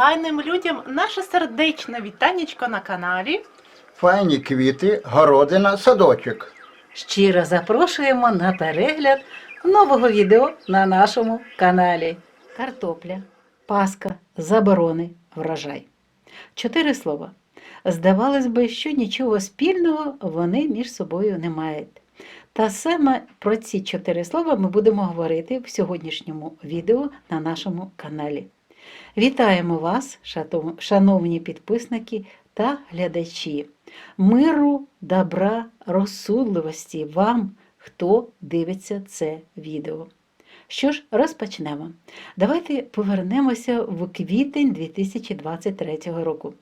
файним людям наше сердечне вітанечко на каналі. Файні квіти, городина, садочок. Щиро запрошуємо на перегляд нового відео на нашому каналі. Картопля, паска, заборони, врожай. Чотири слова. Здавалось би, що нічого спільного вони між собою не мають. Та саме про ці чотири слова ми будемо говорити в сьогоднішньому відео на нашому каналі. Вітаємо вас, шановні підписники та глядачі. Миру, добра, розсудливості вам, хто дивиться це відео. Що ж, розпочнемо. Давайте повернемося в квітень 2023 року.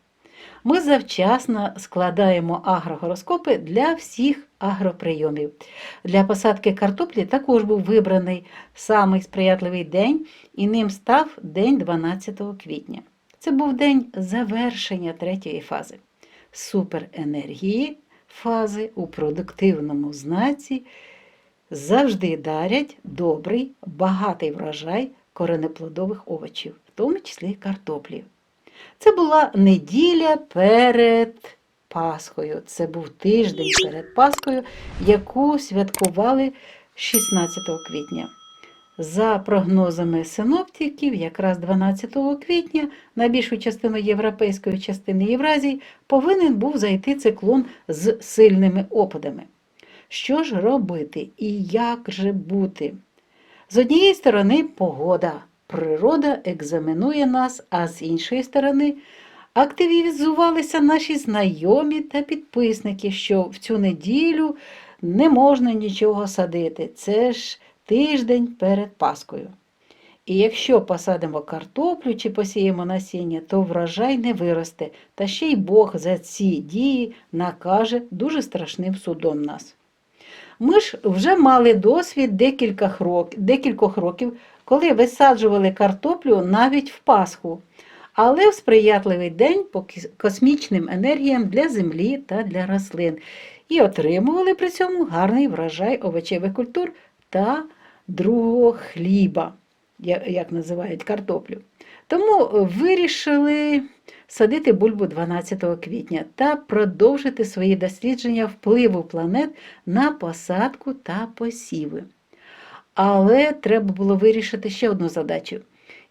Ми завчасно складаємо агрогороскопи для всіх агроприйомів. Для посадки картоплі також був вибраний самий сприятливий день, і ним став день 12 квітня. Це був день завершення третьої фази суперенергії фази у продуктивному знаці завжди дарять добрий, багатий врожай коренеплодових овочів, в тому числі картоплі. Це була неділя перед Пасхою. Це був тиждень перед Пасхою, яку святкували 16 квітня. За прогнозами синоптиків, якраз 12 квітня на більшу частину європейської частини Євразії повинен був зайти циклон з сильними опадами. Що ж робити і як же бути? З однієї сторони, погода. Природа екзаменує нас, а з іншої сторони, активізувалися наші знайомі та підписники, що в цю неділю не можна нічого садити. Це ж тиждень перед Паскою. І якщо посадимо картоплю чи посіємо насіння, то врожай не виросте, та ще й Бог за ці дії накаже дуже страшним судом нас. Ми ж вже мали досвід декількох років, коли висаджували картоплю навіть в Пасху, але в сприятливий день по космічним енергіям для землі та для рослин, і отримували при цьому гарний врожай овочевих культур та другого хліба, як називають картоплю. Тому е, вирішили садити бульбу 12 квітня та продовжити свої дослідження впливу планет на посадку та посіви. Але треба було вирішити ще одну задачу.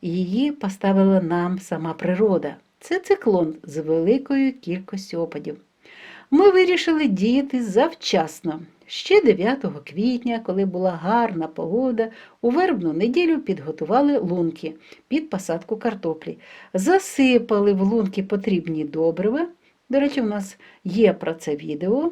Її поставила нам сама природа. Це циклон з великою кількістю опадів. Ми вирішили діяти завчасно. Ще 9 квітня, коли була гарна погода, у вербну неділю підготували лунки під посадку картоплі. Засипали в лунки потрібні добрива. До речі, у нас є про це відео.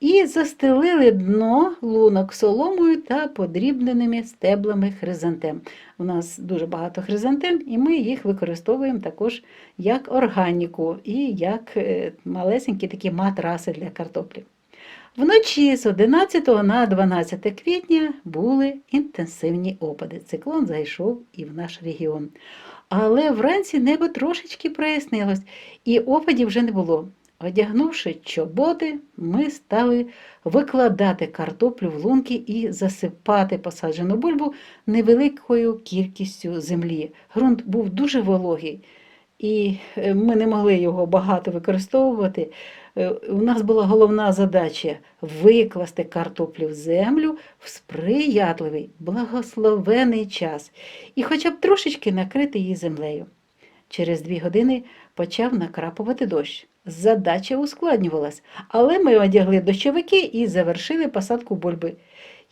І застелили дно лунок соломою та подрібненими стеблами хризантем. У нас дуже багато хризантем, і ми їх використовуємо також як органіку і як е, малесенькі такі матраси для картоплі. Вночі з 11 на 12 квітня були інтенсивні опади. Циклон зайшов і в наш регіон. Але вранці небо трошечки прояснилось, і опадів вже не було. Одягнувши чоботи, ми стали викладати картоплю в лунки і засипати посаджену бульбу невеликою кількістю землі. Ґрунт був дуже вологий, і е, ми не могли його багато використовувати. Е, У нас була головна задача викласти картоплю в землю в сприятливий, благословений час і хоча б трошечки накрити її землею. Через дві години почав накрапувати дощ. Задача ускладнювалась, але ми одягли дощовики і завершили посадку бульби.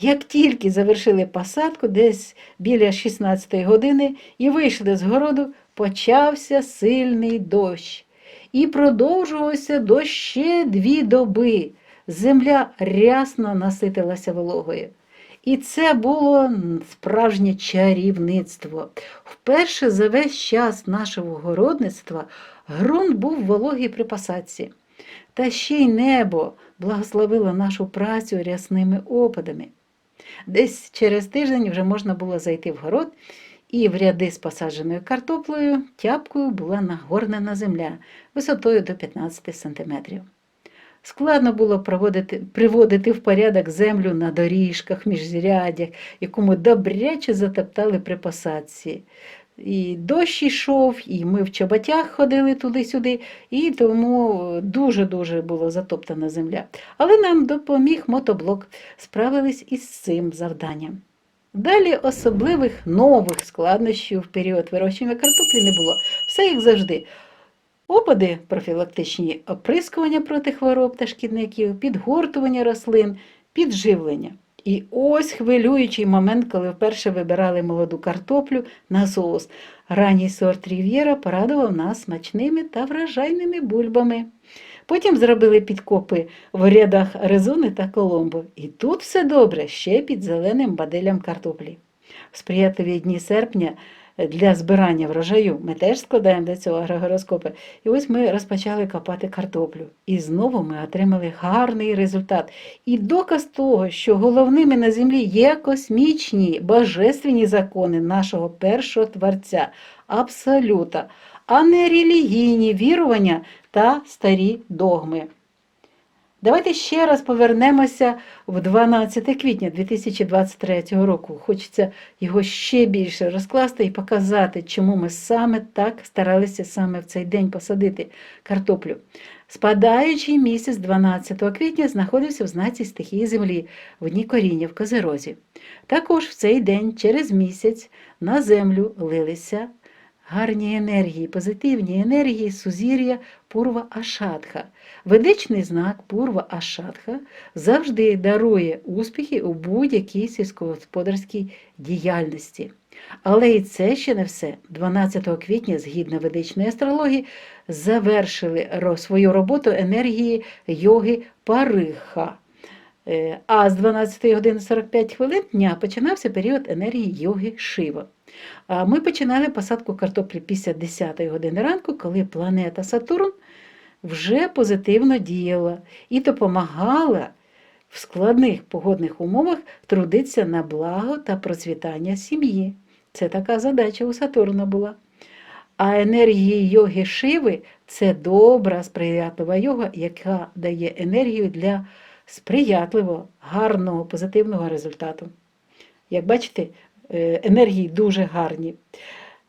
Як тільки завершили посадку, десь біля 16 години, і вийшли з городу, почався сильний дощ. І продовжувався дощ ще дві доби. Земля рясно наситилася вологою. І це було справжнє чарівництво. Вперше за весь час нашого городництва ґрунт був вологий при посадці. Та ще й небо благословило нашу працю рясними опадами. Десь через тиждень вже можна було зайти в город, і в ряди з посадженою картоплею тяпкою була нагорнена земля висотою до 15 сантиметрів. Складно було проводити, приводити в порядок землю на доріжках, міжрядях, яку ми добряче затоптали при посадці. і дощ йшов, і ми в чоботях ходили туди-сюди, і тому дуже-дуже було затоптана земля. Але нам допоміг мотоблок, справились із цим завданням. Далі особливих нових складнощів в період вирощування картоплі не було. Все як завжди. Опади профілактичні оприскування проти хвороб та шкідників, підгортування рослин, підживлення. І ось хвилюючий момент, коли вперше вибирали молоду картоплю на соус. Ранній сорт Рів'єра порадував нас смачними та вражайними бульбами. Потім зробили підкопи в рядах Аризони та Коломбо. І тут все добре, ще під зеленим баделям картоплі. В сприятливі дні серпня для збирання врожаю ми теж складаємо для цього агрогороскопи. І ось ми розпочали копати картоплю. І знову ми отримали гарний результат. І доказ того, що головними на землі є космічні божественні закони нашого першого творця, абсолюта, а не релігійні вірування та старі догми. Давайте ще раз повернемося в 12 квітня 2023 року. Хочеться його ще більше розкласти і показати, чому ми саме так старалися саме в цей день посадити картоплю. Спадаючий місяць 12 квітня знаходився в знаці стихії землі в дні коріння в Козерозі. Також в цей день, через місяць, на землю лилися гарні енергії, позитивні енергії сузір'я Пурва Ашатха. Ведичний знак Пурва Ашатха завжди дарує успіхи у будь-якій сільськогосподарській діяльності. Але і це ще не все. 12 квітня, згідно ведичної астрології, завершили свою роботу енергії йоги Париха. Е, А з 12 години 45 хвилин дня починався період енергії йоги Шива. Ми починали посадку картоплі після 10 години ранку, коли планета Сатурн вже позитивно діяла і допомагала в складних погодних умовах трудитися на благо та процвітання сім'ї. Це така задача у Сатурна була. А енергії йоги Шиви це добра, сприятлива йога, яка дає енергію для сприятливого, гарного, позитивного результату. Як бачите, енергії дуже гарні.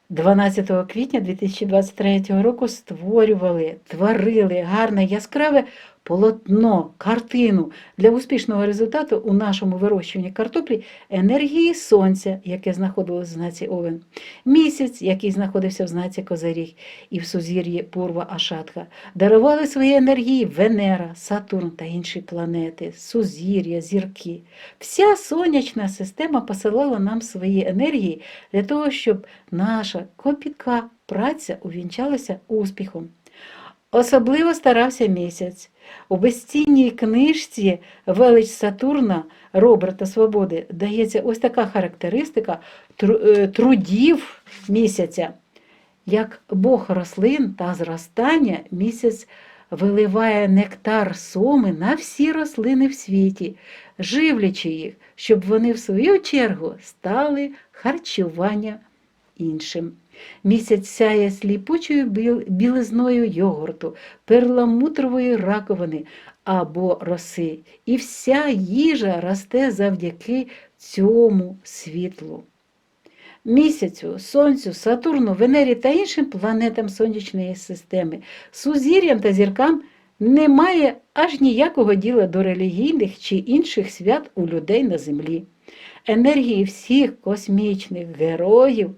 12 квітня 2023 року створювали, творили гарне яскраве полотно, картину для успішного результату у нашому вирощуванні картоплі енергії сонця, яке знаходилося в знаці Овен, місяць, який знаходився в знаці Козиріг, і в сузір'ї Пурва Ашатха, дарували свої енергії Венера, Сатурн та інші планети, сузір'я, зірки. Вся сонячна система посилала нам свої енергії для того, щоб наша копітка праця увінчалася успіхом. Особливо старався місяць. У безцінній книжці Велич Сатурна Роберта Свободи дається ось така характеристика е, трудів місяця. Як Бог рослин та зростання, місяць виливає нектар соми на всі рослини в світі, живлячи їх, щоб вони в свою чергу стали харчування іншим. Місяць сяє сліпучою білизною йогурту, перламутрової раковини або роси, і вся їжа росте завдяки цьому світлу. Місяцю, Сонцю, Сатурну, Венері та іншим планетам сонячної системи, сузір'ям та зіркам немає аж ніякого діла до релігійних чи інших свят у людей на землі. Енергії всіх космічних героїв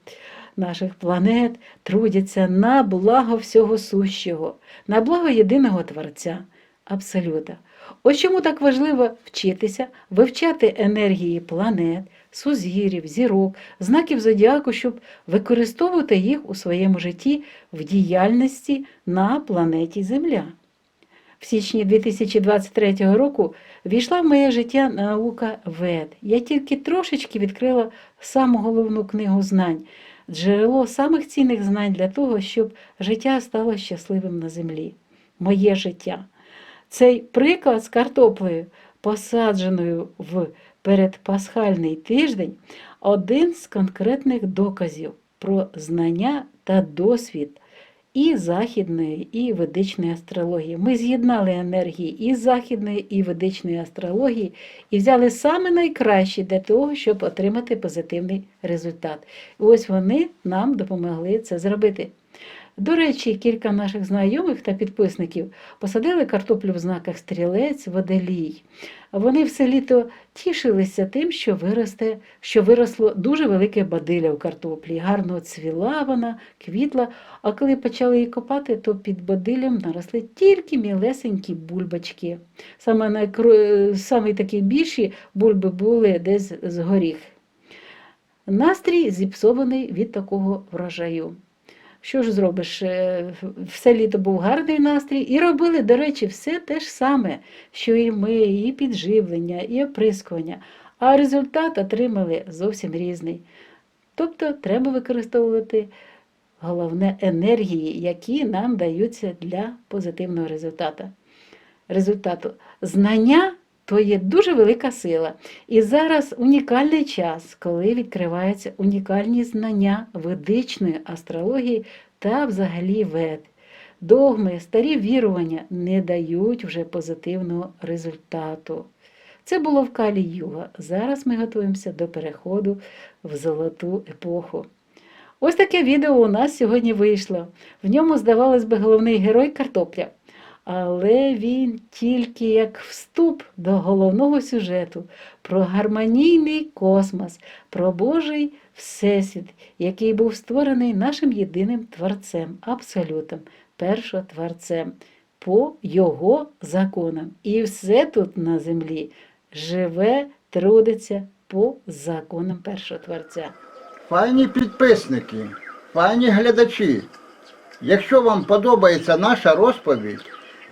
наших планет трудяться на благо всього сущого, на благо єдиного Творця, Абсолюта. Ось чому так важливо вчитися, вивчати енергії планет, сузір'їв, зірок, знаків зодіаку, щоб використовувати їх у своєму житті в діяльності на планеті Земля. В січні 2023 року війшла в моє життя наука ВЕД. Я тільки трошечки відкрила саму головну книгу знань, джерело самих цінних знань для того, щоб життя стало щасливим на землі. Моє життя. Цей приклад з картоплею, посадженою в передпасхальний тиждень, один з конкретних доказів про знання та досвід і західної, і ведичної астрології. Ми з'єднали енергії і західної, і ведичної астрології і взяли саме найкраще для того, щоб отримати позитивний результат. І ось вони нам допомогли це зробити. До речі, кілька наших знайомих та підписників посадили картоплю в знаках стрілець, водолій. Вони все літо тішилися тим, що виросте, що виросло дуже велике бадилля в картоплі. Гарно цвіла вона, квітла, а коли почали її копати, то під бадиллям наросли тільки мілесенькі бульбочки. Саме, найкро... Саме такі більші бульби були десь з горіх. Настрій зіпсований від такого врожаю. Що ж зробиш? Е, Все літо був гарний настрій, і робили, до речі, все те ж саме, що і ми, і підживлення, і оприскування. А результат отримали зовсім різний. Тобто треба використовувати головне енергії, які нам даються для позитивного результату. результату. Знання то є дуже велика сила. І зараз унікальний час, коли відкриваються унікальні знання ведичної астрології та взагалі вед. Догми, старі вірування не дають вже позитивного результату. Це було в Калі Юга. Зараз ми готуємося до переходу в золоту епоху. Ось таке відео у нас сьогодні вийшло. В ньому, здавалось би, головний герой картопля. Але він тільки як вступ до головного сюжету про гармонійний космос, про Божий Всесвіт, який був створений нашим єдиним творцем, абсолютом, першотворцем, по його законам. І все тут на землі живе, трудиться по законам першотворця. Файні підписники, файні глядачі. Якщо вам подобається наша розповідь,